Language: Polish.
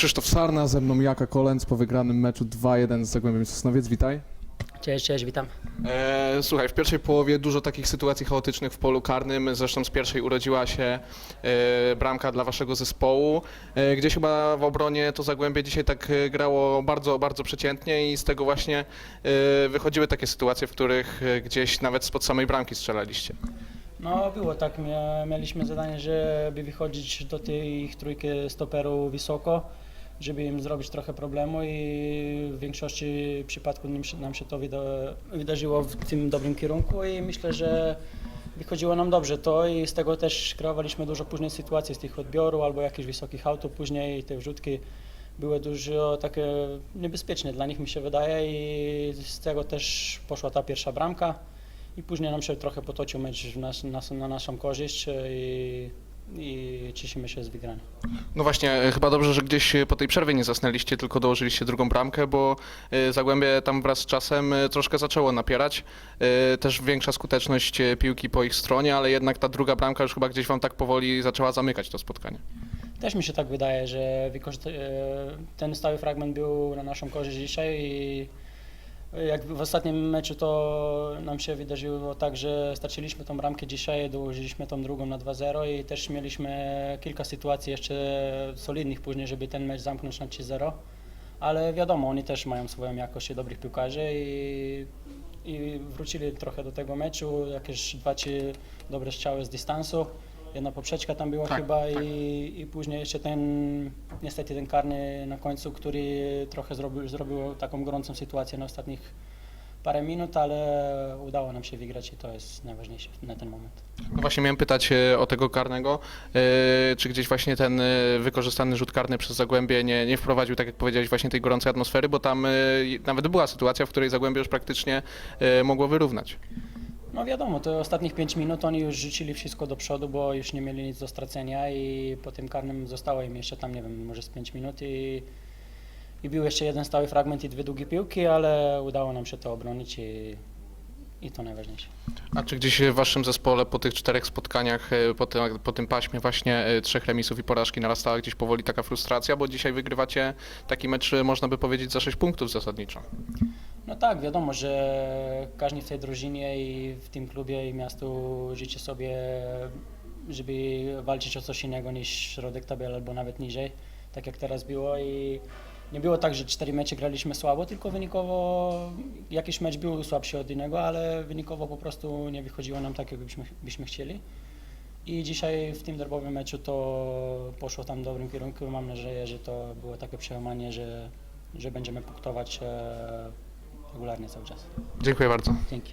Krzysztof Sarna, ze mną Jaka Kolęc po wygranym meczu 2-1 z Zagłębiem Sosnowiec. Witaj. Cześć, cześć, witam. E, słuchaj, w pierwszej połowie dużo takich sytuacji chaotycznych w polu karnym. Zresztą z pierwszej urodziła się e, bramka dla waszego zespołu. E, gdzieś chyba w obronie to Zagłębie dzisiaj tak e, grało bardzo, bardzo przeciętnie i z tego właśnie e, wychodziły takie sytuacje, w których e, gdzieś nawet spod samej bramki strzelaliście. No było tak, mieliśmy zadanie, żeby wychodzić do tej trójki stoperów wysoko, żeby im zrobić trochę problemu i w większości przypadków nam się, to wyda- wydarzyło w tym dobrym kierunku i myślę, że wychodziło nam dobrze to i z tego też kreowaliśmy dużo później sytuacji z tych odbiorów albo jakichś wysokich autów później te wrzutki były dużo takie niebezpieczne dla nich mi się wydaje i z tego też poszła ta pierwsza bramka. I później nam się trochę potoczył mecz nas, na naszą korzyść i, i cieszymy się z wygrania. No właśnie, e, chyba dobrze, że gdzieś e, po tej przerwie nie zasnęliście, tylko dołożyliście drugą bramkę, bo e, Zagłębie tam wraz z czasem troszkę zaczęło napierać. Też większa skuteczność piłki po ich stronie, ale jednak ta druga bramka już chyba gdzieś wam tak powoli zaczęła zamykać to spotkanie. Też mi się tak wydaje, że e, ten stały fragment był na naszą korzyść dzisiaj i jak w ostatnim meczu to nam się wydarzyło tak, że straciliśmy tą bramkę dzisiaj, dołożyliśmy tą drugą na 2-0 i też mieliśmy kilka sytuacji jeszcze solidnych później, żeby ten mecz zamknąć na 3-0. Ale wiadomo, oni też mają swoją jakość dobrych piłkarzy i, i wrócili trochę do tego meczu, jakieś dwa, trzy dobre strzały z dystansu. Jedna poprzeczka tam była Tak, chyba i, i później jeszcze ten, niestety ten karny na końcu, który trochę zrobił, zrobił taką gorącą sytuację na ostatnich parę minut, ale udało nam się wygrać i to jest najważniejsze na ten moment. No właśnie miałem pytać e, o tego karnego, e, czy gdzieś właśnie ten e, wykorzystany rzut karny przez Zagłębie nie, nie wprowadził, tak jak powiedziałeś, właśnie tej gorącej atmosfery, bo tam nawet była sytuacja, w której Zagłębie już praktycznie mogło wyrównać. No wiadomo, to ostatnich 5 minut oni już rzucili wszystko do przodu, bo już nie mieli nic do stracenia i po tym karnym zostało im jeszcze tam, nie wiem, może z 5 minut i, i był jeszcze jeden stały fragment i dwie długie piłki, ale udało nam się to obronić i, i to najważniejsze. A czy gdzieś w waszym zespole po tych czterech spotkaniach, e, po, tym- po tym paśmie właśnie e, trzech remisów i porażki narastała gdzieś powoli taka frustracja, bo dzisiaj wygrywacie taki mecz, e, można by powiedzieć, za 6 punktów zasadniczo. No tak, wiadomo, że każdy w tej drużynie i w tym klubie i miastu życzy sobie, żeby walczyć o coś innego niż środek tabeli albo nawet niżej, tak jak teraz było i nie było tak, że cztery mecze graliśmy słabo, tylko wynikowo jakiś mecz był słabszy od innego, ale wynikowo po prostu nie wychodziło nam tak, jak byśmy, byśmy chcieli. I dzisiaj w tym derbowym meczu to poszło tam w dobrym kierunku. Mam nadzieję, że to było takie przełamanie, że, że będziemy punktować e, regularnie cały czas. Dziękuję bardzo. Dzięki.